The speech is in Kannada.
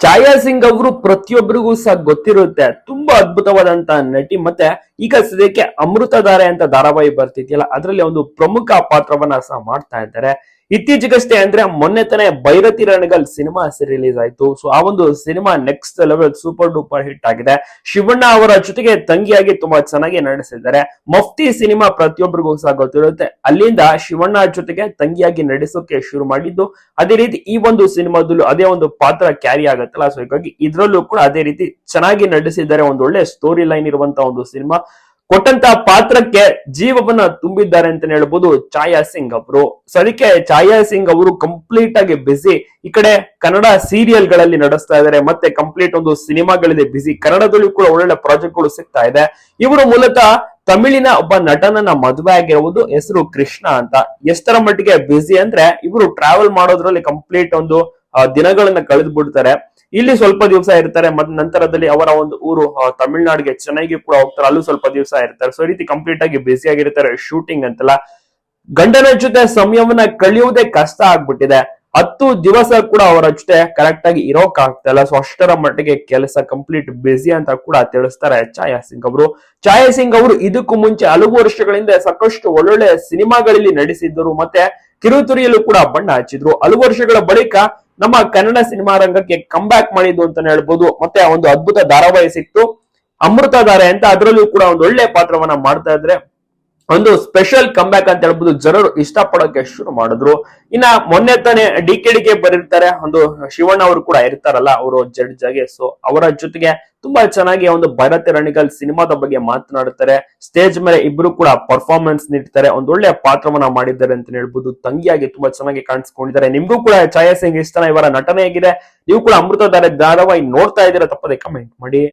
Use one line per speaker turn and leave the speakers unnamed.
ಛಾಯಾ ಸಿಂಗ್ ಅವರು ಪ್ರತಿಯೊಬ್ಬರಿಗೂ ಸಹ ಗೊತ್ತಿರುತ್ತೆ. ತುಂಬಾ ಅದ್ಭುತವಾದಂತ ನಟಿ ಮತ್ತೆ ಈಗ ಸದ್ಯಕ್ಕೆ ಅಮೃತಧಾರೆ ಅಂತ ಧಾರಾವಾಹಿ ಬರ್ತಿದ್ಯಲ್ಲ, ಅದರಲ್ಲಿ ಒಂದು ಪ್ರಮುಖ ಪಾತ್ರವನ್ನ ಸಹ ಮಾಡ್ತಾ ಇದ್ದಾರೆ. ಇತ್ತೀಚೆಗಷ್ಟೇ ಅಂದ್ರೆ ಮೊನ್ನೆ ತಾನೇ ಭೈರತಿ ರಣಗಲ್ ಸಿನಿಮಾ ರಿಲೀಸ್ ಆಯ್ತು. ಸೊ ಆ ಒಂದು cinema next level super duper hit ಆಗಿದೆ. ಶಿವಣ್ಣ ಅವರ ಜೊತೆಗೆ ತಂಗಿಯಾಗಿ ತುಂಬಾ ಚೆನ್ನಾಗಿ ನಡೆಸಿದ್ದಾರೆ ಮಫ್ತಿ ಸಿನಿಮಾ ಪ್ರತಿಯೊಬ್ಬರಿಗೂ ಸಹ ಗೊತ್ತಿರುತ್ತೆ. ಅಲ್ಲಿಂದ ಶಿವಣ್ಣ ಜೊತೆಗೆ ತಂಗಿಯಾಗಿ ನಡೆಸೋಕೆ ಶುರು ಮಾಡಿದ್ದು. ಅದೇ ರೀತಿ ಈ ಒಂದು ಸಿನಿಮಾದಲ್ಲೂ ಅದೇ ಒಂದು ಪಾತ್ರ ಕ್ಯಾರಿ ಆಗತ್ತಲ್ಲ. ಸೊ ಹೀಗಾಗಿ ಇದ್ರಲ್ಲೂ ಕೂಡ ಅದೇ ರೀತಿ ಚೆನ್ನಾಗಿ ನಡೆಸಿದ್ದಾರೆ ಒಂದು ಒಳ್ಳೆ ಸ್ಟೋರಿ ಲೈನ್ ಇರುವಂತಹ ಒಂದು ಸಿನಿಮಾ. ಕೊಟ್ಟಂತ ಪಾತ್ರಕ್ಕೆ ಜೀವವನ್ನ ತುಂಬಿದ್ದಾರೆ ಅಂತ ಹೇಳ್ಬೋದು ಛಾಯಾ ಸಿಂಗ್ ಅವರು. ಸೊ ಅದಕ್ಕೆ ಛಾಯಾ ಸಿಂಗ್ ಅವರು ಕಂಪ್ಲೀಟ್ ಆಗಿ ಬಿಸಿ ಈ ಕಡೆ ಕನ್ನಡ ಸೀರಿಯಲ್ಗಳಲ್ಲಿ ನಡೆಸ್ತಾ ಇದ್ದಾರೆ ಮತ್ತೆ ಕಂಪ್ಲೀಟ್ ಒಂದು ಸಿನಿಮಾಗಳಿದೆ ಬಿಸಿ ಕನ್ನಡದಲ್ಲೂ ಕೂಡ ಒಳ್ಳೊಳ್ಳೆ ಪ್ರಾಜೆಕ್ಟ್ಗಳು ಸಿಗ್ತಾ ಇದೆ. ಇವರು ಮೂಲತಃ ತಮಿಳಿನ ಒಬ್ಬ ನಟನನ್ನ ಮದುವೆ ಆಗಿರುವುದು ಹೆಸರು ಕೃಷ್ಣ ಅಂತ. ಎಷ್ಟರ ಮಟ್ಟಿಗೆ ಬಿಸಿ ಅಂದ್ರೆ ಇವರು ಟ್ರಾವೆಲ್ ಮಾಡೋದ್ರಲ್ಲಿ ಕಂಪ್ಲೀಟ್ ಒಂದು ದಿನಗಳನ್ನ ಕಳೆದು ಬಿಡ್ತಾರೆ ಇಲ್ಲಿ ಸ್ವಲ್ಪ ದಿವಸ ಇರ್ತಾರೆ, ಮತ್ತೆ ನಂತರದಲ್ಲಿ ಅವರ ಒಂದು ಊರು ತಮಿಳ್ನಾಡಿಗೆ, ಚೆನ್ನೈಗೆ ಕೂಡ ಹೋಗ್ತಾರೆ, ಅಲ್ಲೂ ಸ್ವಲ್ಪ ದಿವಸ ಇರ್ತಾರೆ. ಸೊ ರೀತಿ ಕಂಪ್ಲೀಟ್ ಆಗಿ ಬ್ಯುಸಿ ಆಗಿರ್ತಾರೆ ಶೂಟಿಂಗ್ ಅಂತೆಲ್ಲ. ಗಂಡನ ಜೊತೆ ಸಮಯವನ್ನ ಕಳೆಯುವುದೇ ಕಷ್ಟ ಆಗ್ಬಿಟ್ಟಿದೆ. ಹತ್ತು ದಿವಸ ಕೂಡ ಅವರ ಜೊತೆ ಕರೆಕ್ಟ್ ಆಗಿ ಇರೋಕ್ ಆಗ್ತಾ ಇಲ್ಲ. ಸೊ ಅಷ್ಟರ ಮಟ್ಟಿಗೆ ಕೆಲಸ ಕಂಪ್ಲೀಟ್ ಬ್ಯುಸಿ ಅಂತ ಕೂಡ ತಿಳಿಸ್ತಾರೆ ಛಾಯಾ ಸಿಂಗ್ ಅವರು. ಛಾಯಾ ಸಿಂಗ್ ಅವರು ಇದಕ್ಕೂ ಮುಂಚೆ ಹಲವು ವರ್ಷಗಳಿಂದ ಸಾಕಷ್ಟು ಒಳ್ಳೊಳ್ಳೆ ಸಿನಿಮಾಗಳಲ್ಲಿ ನಟಿಸಿದ್ದರು. ಮತ್ತೆ ಕಿರುತುರಿಯಲ್ಲೂ ಕೂಡ ಬಣ್ಣ ಹಚ್ಚಿದ್ರು. ಹಲವು ವರ್ಷಗಳ ಬಳಿಕ ನಮ್ಮ ಕನ್ನಡ ಸಿನಿಮಾ ರಂಗಕ್ಕೆ ಕಂಬ್ಯಾಕ್ ಮಾಡಿದ್ದು ಅಂತಾನೆ ಹೇಳ್ಬೋದು. ಮತ್ತೆ ಒಂದು ಅದ್ಭುತ ಧಾರಾವಾಹಿ ಸಿಕ್ತು. ಅಮೃತಧಾರೆ ಅಂತ ಅದರಲ್ಲೂ ಕೂಡ ಒಂದು ಒಳ್ಳೆ ಪಾತ್ರವನ್ನ ಮಾಡ್ತಾ ಇದ್ರೆ ಒಂದು ಸ್ಪೆಷಲ್ ಕಂಬ್ಯಾಕ್ ಅಂತ ಹೇಳ್ಬೋದು. ಜನರು ಇಷ್ಟಪಡೋಕೆ ಶುರು ಮಾಡಿದ್ರು. ಇನ್ನ ಮೊನ್ನೆ ತಾನೇ ಡಿ ಕೆ ಡಿ ಕೆ ಬರೀರ್ತಾರೆ. ಒಂದು ಶಿವಣ್ಣ ಅವರು ಕೂಡ ಇರ್ತಾರಲ್ಲ, ಅವರು ಜಡ್ಜ್ ಆಗಿ. ಸೊ ಅವರ ಜೊತೆಗೆ ತುಂಬಾ ಚೆನ್ನಾಗಿ ಒಂದು ಭರತ್ ರಣಿಗಲ್ ಸಿನಿಮಾದ ಬಗ್ಗೆ ಮಾತನಾಡುತ್ತಾರೆ ಸ್ಟೇಜ್ ಮೇಲೆ ಇಬ್ರು ಕೂಡ ಪರ್ಫಾರ್ಮೆನ್ಸ್ ನೀಡ್ತಾರೆ. ಒಂದು ಒಳ್ಳೆಯ ಪಾತ್ರವನ್ನ ಮಾಡಿದ್ದಾರೆ ಅಂತ ಹೇಳ್ಬೋದು. ತಂಗಿಯಾಗಿ ತುಂಬಾ ಚೆನ್ನಾಗಿ ಕಾಣಿಸ್ಕೊಂಡಿದ್ದಾರೆ. ನಿಮ್ಗೂ ಕೂಡ ಛಾಯಾ ಸಿಂಗ್ ಇಷ್ಟನ ಇವರ ನಟನೆ ಆಗಿದೆ ನೀವು ಕೂಡ ಅಮೃತಧಾರೆ ಧಾರಾವಾಹಿ ನೋಡ್ತಾ ಇದ್ದೀರಾ ತಪ್ಪದೆ ಕಮೆಂಟ್ ಮಾಡಿ.